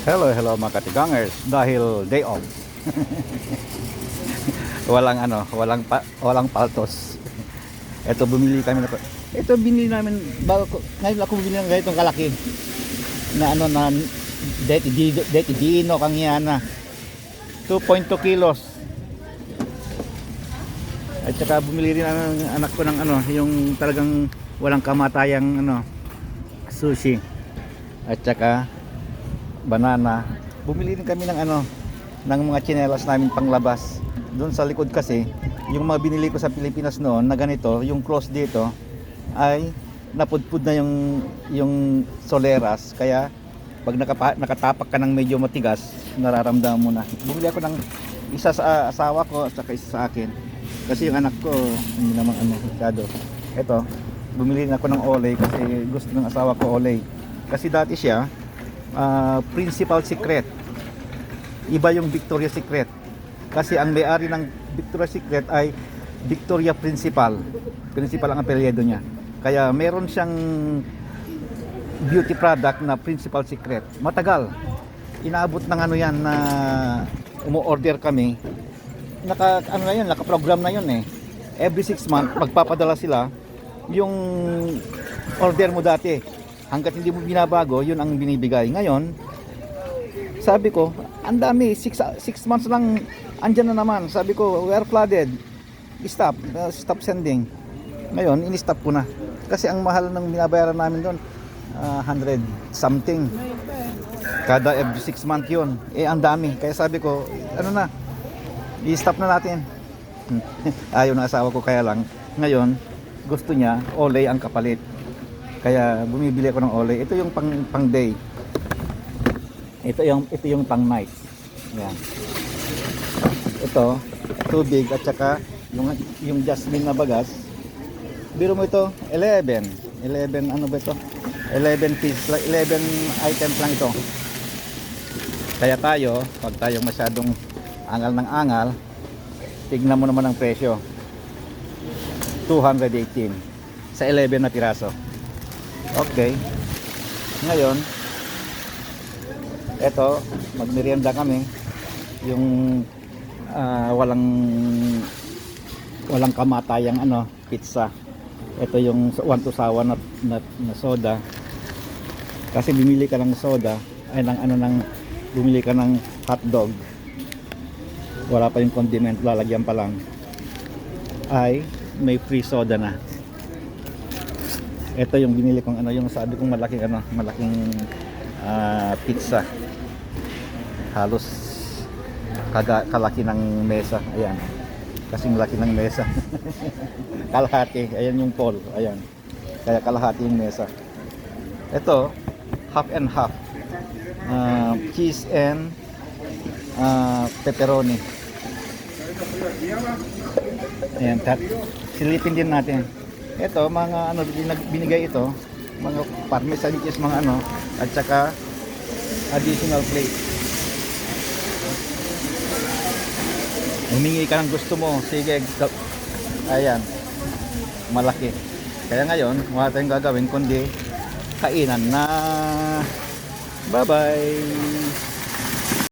Hello, hello mga katigangers. Dahil day off. walang ano, walang pa, walang paltos. Ito bumili kami na Ito binili namin bago ko, ngayon ako bumili ng ganitong kalaki. Na ano na deti di deti dino kang yana. 2.2 kilos. At saka bumili rin ang anak ko ng ano, yung talagang walang kamatayang ano, sushi. At saka banana. Bumili rin kami ng ano, ng mga tsinelas namin panglabas. Doon sa likod kasi, yung mga binili ko sa Pilipinas noon na ganito, yung close dito ay napudpud na yung yung soleras kaya pag nakapa, nakatapak ka ng medyo matigas, nararamdaman mo na. Bumili ako ng isa sa asawa ko at saka isa sa akin. Kasi yung anak ko, hindi naman ano, masyado. Ito, bumili na ako ng olay kasi gusto ng asawa ko olay. Kasi dati siya, ah, principal secret. Iba yung Victoria's Secret. Kasi ang may-ari ng Victoria's Secret ay Victoria Principal. Principal ang apelyido niya. Kaya meron siyang beauty product na Principal Secret. Matagal. Inaabot ng ano yan na umu-order kami. Naka ano na yun, naka-program na yun eh. Every six months magpapadala sila yung order mo dati. Hanggat hindi mo binabago, yun ang binibigay. Ngayon, sabi ko, ang dami, 6 months lang andyan na naman. Sabi ko, we are flooded. Stop, uh, stop sending. Ngayon, in-stop ko na. Kasi ang mahal ng binabayaran namin doon, uh, 100 something. Kada every 6 month yun. Eh, ang dami. Kaya sabi ko, ano na, i-stop na natin. Ayaw ng asawa ko kaya lang. Ngayon, gusto niya, olay ang kapalit. Kaya bumibili ako ng olay. Ito yung pang, pang day. Ito yung ito yung pang night. Yan. Ito, tubig at saka yung yung jasmine na bagas. Biro mo ito, 11. 11 ano ba ito? 11 pieces, lang- 11 items lang ito. Kaya tayo, pag tayo masyadong angal ng angal, tignan mo naman ang presyo. 218 sa 11 na piraso. Okay. Ngayon, eto, magmerienda kami. Yung ah, walang walang kamatayang ano, pizza. Ito yung one to sawa na, na, na soda. Kasi bumili ka ng soda, ay ng ano ng bumili ka ng hotdog. Wala pa yung condiment, lalagyan pa lang. Ay may free soda na ito yung binili kong ano yung sabi kong malaking ano malaking ah, pizza. Halos kaga, kalaki ng mesa. Ayan. Kasing laki ng mesa. Kalahati. Ayan yung pole ayan. Kaya kalahati yung mesa. Ito half and half. Ah, cheese and ah, pepperoni. Ayan tat silipin din natin ito mga ano binigay ito mga parmesan cheese mga ano at saka additional plate. Humingi ka ng gusto mo. Sige ayan. Malaki. Kaya ngayon wala tayong gagawin kundi kainan na. Bye bye